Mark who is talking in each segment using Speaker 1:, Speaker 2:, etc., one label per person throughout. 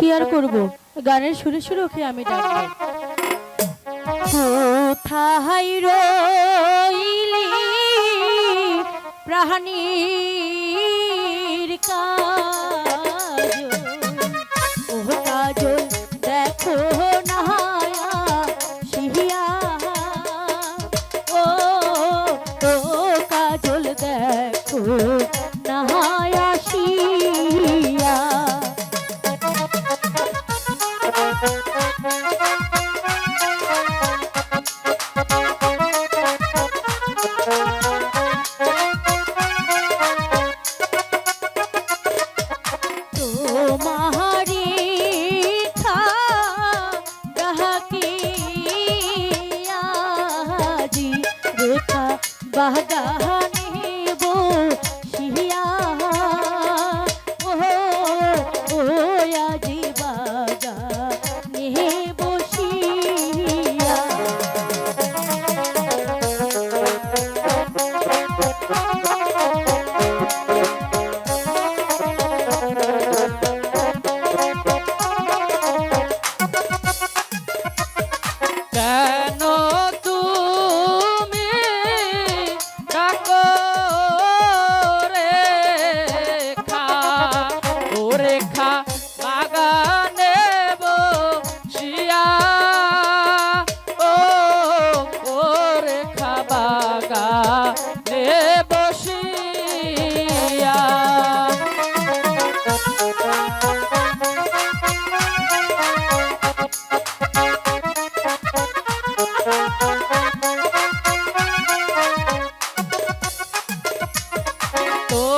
Speaker 1: কি আর করব? গানের সুরে সুরে ওকে আমি ডাকবো। কোথায় রইলি?
Speaker 2: প্রাণী বাহা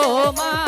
Speaker 1: toma.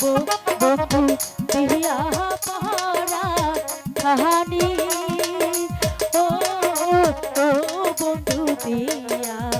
Speaker 1: যাব বন্ধু দিয়া পহরা কাহানি। ও বন্ধু দিয়া